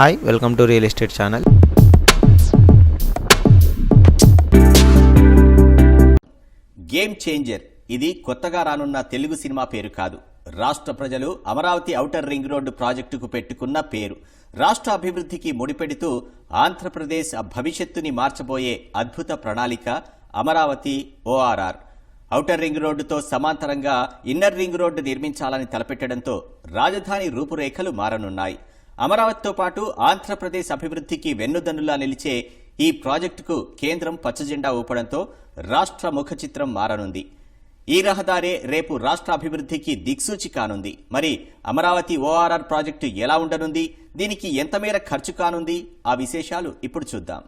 Hi welcome to real estate channel game changer ఇది కొత్తగా రానున్న తెలుగు సినిమా పేరు కాదు. రాష్ట్ర ప్రజలు అమరావతి ఔటర్ రింగ్ రోడ్డు ప్రాజెక్టుకు పెట్టుకున్న పేరు. రాష్ట్ర అభివృద్ధికి ముడిపెడుతూ ఆంధ్రప్రదేశ్ భవిష్యత్తుని మార్చబోయే అద్భుత ప్రణాళిక అమరావతి ఓఆర్ఆర్ ఔటర్ రింగ్ రోడ్డుతో సమాంతరంగా ఇన్నర్ రింగ్ రోడ్డు నిర్మించాలని తలపెట్టడంతో రాజధాని రూపురేఖలు మారనున్నాయి. అమరావతితో పాటు ఆంధ్రప్రదేశ్ అభివృద్ధికి వెన్నుదన్నులా నిలిచే ఈ ప్రాజెక్టుకు కేంద్రం పచ్చజెండా ఊపడంతో రాష్ట్ర ముఖచిత్రం మారనుంది. ఈ రహదారే రేపు రాష్ట్ర అభివృద్ధికి దిక్సూచి కానుంది. మరి అమరావతి ఓఆర్ఆర్ ప్రాజెక్టు ఎలా ఉండనుంది? దీనికి ఎంత మేర ఖర్చు కానుంది? ఆ విశేషాలు ఇప్పుడు చూద్దాం.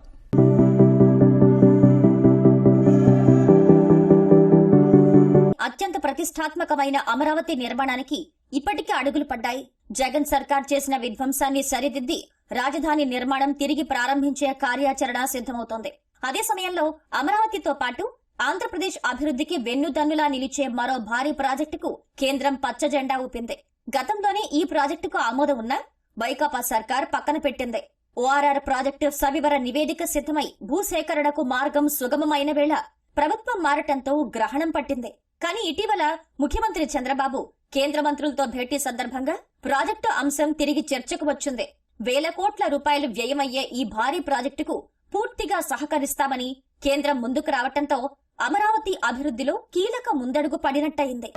అత్యంత ప్రతిష్టాత్మకమైన అమరావతి నిర్మాణానికి ఇప్పటికే అడుగులు పడ్డాయి. జగన్ సర్కార్ చేసిన విధ్వంసాన్ని సరిదిద్ది రాజధాని నిర్మాణం తిరిగి ప్రారంభించే కార్యాచరణ సిద్ధమవుతోంది. అదే సమయంలో అమరావతితో పాటు ఆంధ్రప్రదేశ్ అభివృద్ధికి వెన్నుదన్నులా నిలిచే మరో భారీ ప్రాజెక్టుకు కేంద్రం పచ్చ జెండా ఊపింది. గతంలోనే ఈ ప్రాజెక్టుకు ఆమోదం ఉన్న వైకాపా సర్కార్ పక్కన పెట్టింది. ఓఆర్ఆర్ ప్రాజెక్టు సవివర నివేదిక సిద్ధమై భూసేకరణకు మార్గం సుగమమైన వేళ ప్రభుత్వం మారటంతో గ్రహణం పట్టింది. కానీ ఇటీవల ముఖ్యమంత్రి చంద్రబాబు కేంద్ర మంత్రులతో భేటీ సందర్భంగా ప్రాజెక్టు అంశం తిరిగి చర్చకు వచ్చింది. వేల కోట్ల రూపాయలు వ్యయమయ్యే ఈ భారీ ప్రాజెక్టుకు పూర్తిగా సహకరిస్తామని కేంద్రం ముందుకు రావటంతో అమరావతి అభివృద్ధిలో కీలక ముందడుగు పడినట్టయింది.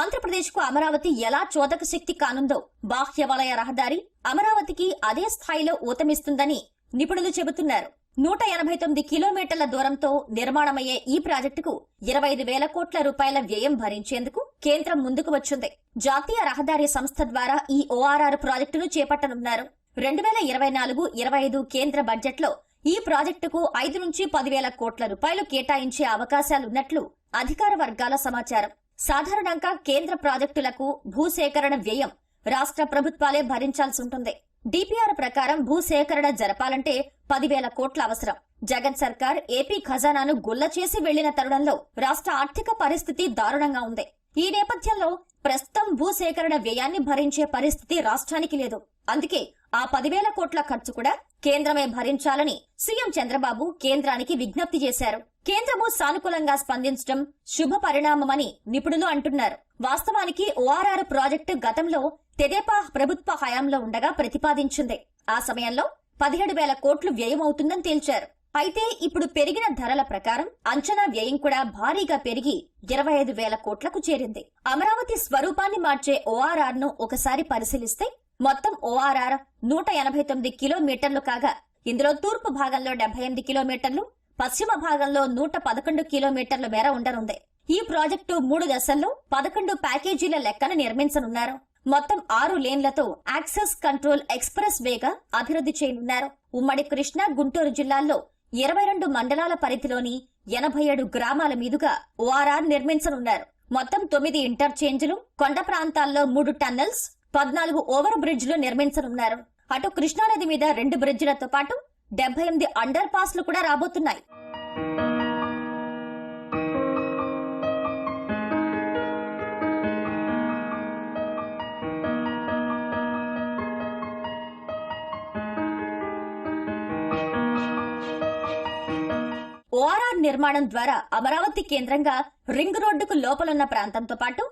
ఆంధ్రప్రదేశ్కు అమరావతి ఎలా చోదక శక్తి కానుందో బాహ్య వలయ రహదారి అమరావతికి అదే స్థాయిలో ఊతమిస్తుందని నిపుణులు చెబుతున్నారు. నూట ఎనభై తొమ్మిది కిలోమీటర్ల దూరంతో నిర్మాణమయ్యే ఈ ప్రాజెక్టుకు ఇరవై ఐదు వేల కోట్ల రూపాయల వ్యయం భరించేందుకు కేంద్రం ముందుకు వచ్చింది. జాతీయ రహదారి సంస్థ ద్వారా ఈ ఓఆర్ఆర్ ప్రాజెక్టును చేపట్టనున్నారు. రెండు వేల ఇరవై నాలుగు ఇరవై ఐదు కేంద్ర బడ్జెట్లో ఈ ప్రాజెక్టుకు ఐదు నుంచి పదివేల కోట్ల రూపాయలు కేటాయించే అవకాశాలున్నట్లు అధికార వర్గాల సమాచారం. సాధారణంగా కేంద్ర ప్రాజెక్టులకు భూసేకరణ వ్యయం రాష్ట్ర ప్రభుత్వాలే భరించాల్సి ఉంటుంది డిపిఆర్ ప్రకారం భూసేకరణ జరపాలంటే పదివేల కోట్ల అవసరం. జగన్ సర్కార్ ఏపీ ఖజానాను గుల్ల చేసి వెళ్ళిన తరుణంలో రాష్ట్ర ఆర్థిక పరిస్థితి దారుణంగా ఉంది. ఈ నేపథ్యంలో ప్రస్తుతం భూసేకరణ వ్యయాన్ని భరించే పరిస్థితి రాష్ట్రానికి లేదు. అందుకే ఆ పదివేల కోట్ల ఖర్చు కూడా కేంద్రమే భరించాలని సీఎం చంద్రబాబు కేంద్రానికి విజ్ఞప్తి చేశారు. కేంద్రము సానుకూలంగా స్పందించడం శుభ పరిణామమని నిపుణులు అంటున్నారు. వాస్తవానికి ఓఆర్ఆర్ ప్రాజెక్టు గతంలో తెదేపా ప్రభుత్వ హయాంలో ఉండగా ప్రతిపాదించింది. ఆ సమయంలో పదిహేడు వేల కోట్లు వ్యయమవుతుందని తేల్చారు. అయితే ఇప్పుడు పెరిగిన ధరల ప్రకారం అంచనా వ్యయం కూడా భారీగా పెరిగి ఇరవై ఐదు వేల కోట్లకు చేరింది. అమరావతి స్వరూపాన్ని మార్చే ఓఆర్ఆర్ను ఒకసారి పరిశీలిస్తే మొత్తం ఓఆర్ఆర్ నూట ఎనభై తొమ్మిది కిలోమీటర్లు కాగా ఇందులో తూర్పు భాగంలో డెబ్బై ఎనిమిది కిలోమీటర్లు పశ్చిమ భాగంలో నూట పదకొండు కిలోమీటర్ల మేర ఉండనుంది. ఈ ప్రాజెక్టు మూడు దశల్లో పదకొండు ప్యాకేజీల లెక్కన నిర్మించనున్నారు. మొత్తం ఆరు లేన్లతో యాక్సెస్ కంట్రోల్ ఎక్స్ప్రెస్ వేగా అభివృద్ధి చేయనున్నారు. ఉమ్మడి కృష్ణా గుంటూరు జిల్లాల్లో ఇరవై రెండు మండలాల పరిధిలోని ఎనభై ఏడు గ్రామాల మీదుగా ఓఆర్ఆర్ నిర్మించనున్నారు. మొత్తం తొమ్మిది ఇంటర్చేంజ్లు కొండ ప్రాంతాల్లో మూడు టన్నెల్స్ పద్నాలుగు ఓవర్ బ్రిడ్జ్లు నిర్మించనున్నారు. అటు కృష్ణానది మీద రెండు బ్రిడ్జ్లతో పాటు డెబ్బై ఎనిమిది అండర్ పాస్లు కూడా రాబోతున్నాయి. ఓఆర్ఆర్ నిర్మాణం ద్వారా అమరావతి కేంద్రంగా రింగ్ రోడ్డుకు లోపలున్న ప్రాంతంతో పాటు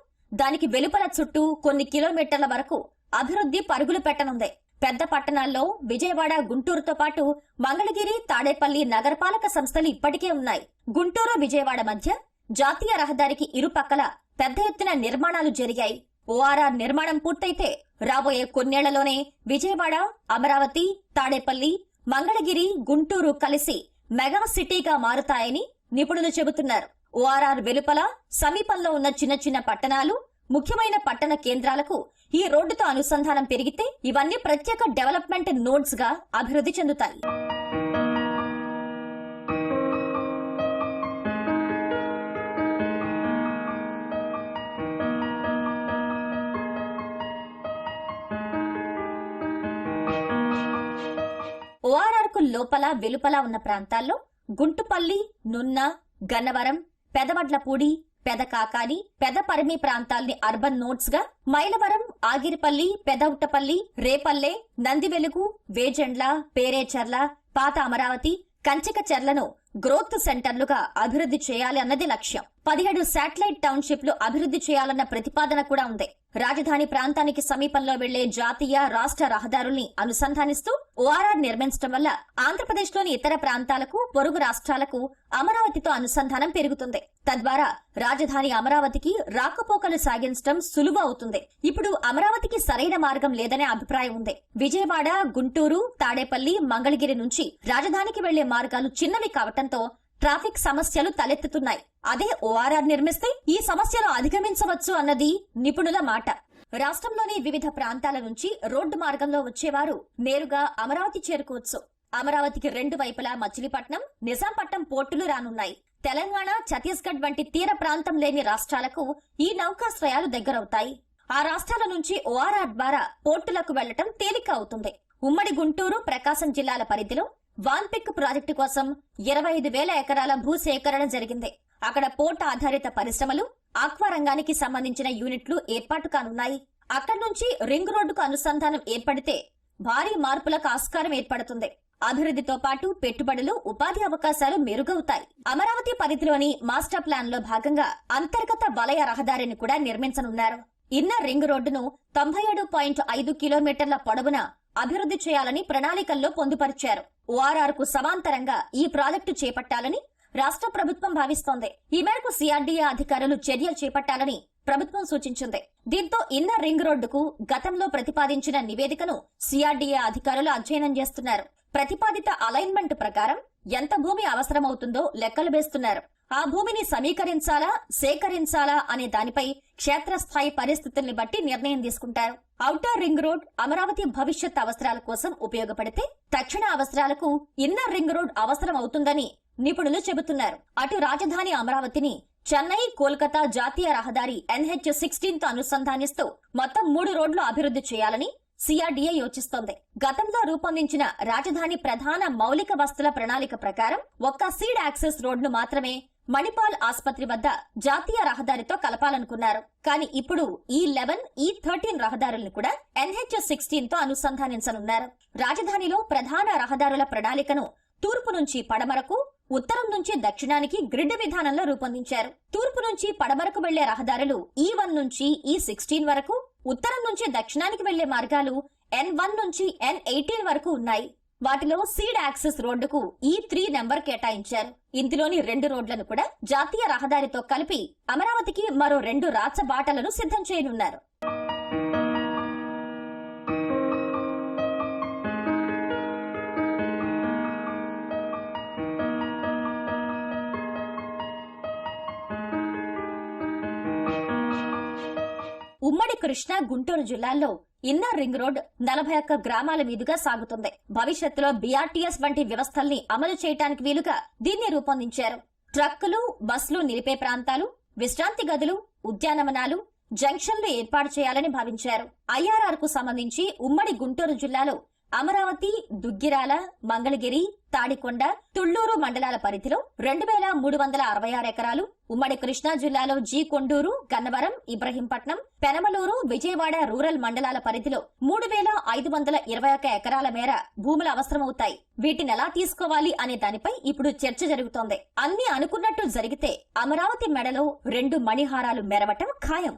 దానికి వెలుపల చుట్టూ కొన్ని కిలోమీటర్ల వరకు అభివృద్ధి పరుగులు పెట్టనుంది. పెద్ద పట్టణాల్లో విజయవాడ గుంటూరుతో పాటు మంగళగిరి తాడేపల్లి నగరపాలక సంస్థలు ఇప్పటికే ఉన్నాయి. గుంటూరు విజయవాడ మధ్య జాతీయ రహదారికి ఇరుపక్కల పెద్ద ఎత్తున నిర్మాణాలు జరిగాయి. ఓఆర్ఆర్ నిర్మాణం పూర్తయితే రాబోయే కొన్నేళ్ళలోనే విజయవాడ అమరావతి తాడేపల్లి మంగళగిరి గుంటూరు కలిసి మెగా సిటీగా మారుతాయని నిపుణులు చెబుతున్నారు. ఓఆర్ఆర్ వెలుపల సమీపంలో ఉన్న చిన్న చిన్న పట్టణాలు ముఖ్యమైన పట్టణ కేంద్రాలకు ఈ రోడ్డుతో అనుసంధానం పెరిగితే ఇవన్నీ ప్రత్యేక డెవలప్మెంట్ నోడ్స్గా అభివృద్ధి చెందుతాయి. ఓఆర్ఆర్కు లోపల వెలుపల ఉన్న ప్రాంతాల్లో గుంటుపల్లి నున్న గన్నవరం పెదవడ్లపూడి పెదకాకాని పెదపరిమి ప్రాంతాల్ని అర్బన్ నోట్స్గా మైలవరం ఆగిరిపల్లి పెదవుట్టపల్లి రేపల్లె నందివెలుగు వేజెండ్ల పేరేచర్ల పాత అమరావతి కంచిక చెర్లను గ్రోత్ సెంటర్లుగా అభివృద్ధి చేయాలి అన్నది లక్ష్యం. పదిహేడు శాటిలైట్ టౌన్షిప్లు అభివృద్ధి చేయాలన్న ప్రతిపాదన కూడా ఉంది. రాజధాని ప్రాంతానికి సమీపంలో వెళ్ళే జాతీయ రాష్ట్ర రహదారుల్ని అనుసంధానిస్తూ ఓఆర్ఆర్ నిర్మించడం వల్ల ఆంధ్రప్రదేశ్లోని ఇతర ప్రాంతాలకు పొరుగు రాష్ట్రాలకు అమరావతితో అనుసంధానం పెరుగుతుంది. తద్వారా రాజధాని అమరావతికి రాకపోకలు సాగించడం సులువు అవుతుంది. ఇప్పుడు అమరావతికి సరైన మార్గం లేదనే అభిప్రాయం ఉంది. విజయవాడ గుంటూరు తాడేపల్లి మంగళగిరి నుంచి రాజధానికి వెళ్ళే మార్గాలు చిన్నవి కావటంతో ట్రాఫిక్ సమస్యలు తలెత్తుతున్నాయి. అదే ఓఆర్ఆర్ నిర్మిస్తే ఈ సమస్యలు అధిగమించవచ్చు అన్నది నిపుణుల మాట. రాష్ట్రంలోని వివిధ ప్రాంతాల నుంచి రోడ్డు మార్గంలో వచ్చేవారు నేరుగా అమరావతి చేరుకోవచ్చు. అమరావతికి రెండు వైపులా మచిలీపట్నం నిజాంపట్నం పోర్టులు రానున్నాయి. తెలంగాణ ఛత్తీస్గఢ్ వంటి తీర ప్రాంతం లేని రాష్ట్రాలకు ఈ నౌకాశ్రయాలు దగ్గరవుతాయి. ఆ రాష్ట్రాల నుంచి ఓఆర్ఆర్ ద్వారా పోర్టులకు వెళ్ళటం తేలిక అవుతుంది. ఉమ్మడి గుంటూరు ప్రకాశం జిల్లాల పరిధిలో వాన్పిక్ ప్రాజెక్టు కోసం ఇరవై ఐదు వేల ఎకరాల భూసేకరణ జరిగింది. అక్కడ పోర్ట్ ఆధారిత పరిశ్రమలు ఆక్వా రంగానికి సంబంధించిన యూనిట్లు ఏర్పాటు కానున్నాయి. అక్కడి నుంచి రింగ్ రోడ్డుకు అనుసంధానం ఏర్పడితే భారీ మార్పులకు ఆస్కారం ఏర్పడుతుంది. అభివృద్ధితో పాటు పెట్టుబడులు ఉపాధి అవకాశాలు మెరుగవుతాయి. అమరావతి పరిధిలోని మాస్టర్ ప్లాన్లో భాగంగా అంతర్గత వలయ రహదారిని కూడా నిర్మించనున్నారు. ఇన్నర్ రింగ్ రోడ్డును తొంభై ఏడు పాయింట్ ఐదు కిలోమీటర్ల పొడవున అభివృద్ధి చేయాలని ప్రణాళికల్లో పొందుపరిచారు. ఓఆర్ఆర్కు సమాంతరంగా ఈ ప్రాజెక్టు చేపట్టాలని రాష్ట్ర ప్రభుత్వం భావిస్తోంది. ఈ మేరకు సిఆర్డీఏ అధికారులు చర్యలు చేపట్టాలని ప్రభుత్వం సూచించింది. దీంతో ఇన్నర్ రింగ్ రోడ్డుకు గతంలో ప్రతిపాదించిన నివేదికను సిఆర్డీఏ అధికారులు అధ్యయనం చేస్తున్నారు. ప్రతిపాదిత అలైన్మెంట్ ప్రకారం ఎంత భూమి అవసరమవుతుందో లెక్కలు వేస్తున్నారు. ఆ భూమిని సమీకరించాలా సేకరించాలా అనే దానిపై క్షేత్రస్థాయి పరిస్థితుల్ని బట్టి నిర్ణయం తీసుకుంటారు. ఔటర్ రింగ్ రోడ్ అమరావతి భవిష్యత్ అవసరాల కోసం ఉపయోగపడితే తక్షణ అవసరాలకు ఇన్నర్ రింగ్ రోడ్ అవసరం అవుతుందని నిపుణులు చెబుతున్నారు. అటు రాజధాని అమరావతిని చెన్నై కోల్కతా జాతీయ రహదారి ఎన్హెచ్ సిక్స్టీన్తో అనుసంధానిస్తూ మొత్తం మూడు రోడ్లు అభివృద్ధి చేయాలని సిఆర్డీఏ యోచిస్తోంది. గతంలో రూపొందించిన రాజధాని ప్రధాన మౌలిక వస్తుల ప్రణాళిక ప్రకారం ఒక్క సీడ్ యాక్సెస్ రోడ్ను మాత్రమే మణిపాల్ ఆసుపత్రి వద్ద జాతీయ రహదారితో కలపాలనుకున్నారు. కానీ ఇప్పుడు ఈ లెవెన్ ఈ థర్టీన్ రహదారులను కూడా ఎన్హెచ్ సిక్స్టీన్తో అనుసంధానించనున్నారు. రాజధానిలో ప్రధాన రహదారుల ప్రణాళికను తూర్పు నుంచి పడమరకు ఉత్తరం నుంచి దక్షిణానికి గ్రిడ్ విధానంలో రూపొందించారు. తూర్పు నుంచి పడమరకు వెళ్ళే రహదారులు ఈ వన్ నుంచి ఈ సిక్స్టీన్ వరకు ఉత్తరం నుంచి దక్షిణానికి వెళ్ళే మార్గాలు ఎన్ వన్ నుంచి ఎన్ ఎయిటీన్ వరకు ఉన్నాయి. వాటిలో సీడ్ యాక్సెస్ రోడ్డుకు ఈ త్రీ నెంబర్ కేటాయించారు. ఇందులోని రెండు రోడ్లను కూడా జాతీయ రహదారితో కలిపి అమరావతికి మరో రెండు రాచబాటలను సిద్ధం చేయనున్నారు. ఉమ్మడి కృష్ణా గుంటూరు జిల్లాల్లో ఇన్నర్ రింగ్ రోడ్ నలభై ఒక్క గ్రామాల మీదుగా సాగుతుంది. భవిష్యత్తులో బీఆర్టీఎస్ వంటి వ్యవస్థల్ని అమలు చేయడానికి వీలుగా దీన్ని రూపొందించారు. ట్రక్కులు బస్సులు నిలిపే ప్రాంతాలు విశ్రాంతి గదులు ఉద్యానవనాలు జంక్షన్లు ఏర్పాటు చేయాలని భావించారు. ఐఆర్ఆర్కు సంబంధించి ఉమ్మడి గుంటూరు జిల్లాలో అమరావతి దుగ్గిరాల మంగళగిరి తాడికొండ తుళ్ళూరు మండలాల పరిధిలో రెండు వేల మూడు వందల అరవై ఆరు ఎకరాలు ఉమ్మడి కృష్ణా జిల్లాలో జీ కొండూరు గన్నవరం ఇబ్రహీంపట్నం పెనమలూరు విజయవాడ రూరల్ మండలాల పరిధిలో మూడు వేల ఐదు వందల ఇరవై ఒక్క ఎకరాల మేర భూములు అవసరమవుతాయి. వీటిని ఎలా తీసుకోవాలి అనే దానిపై ఇప్పుడు చర్చ జరుగుతోంది. అన్ని అనుకున్నట్టు జరిగితే అమరావతి మెడలో రెండు మణిహారాలు మెరవటం ఖాయం.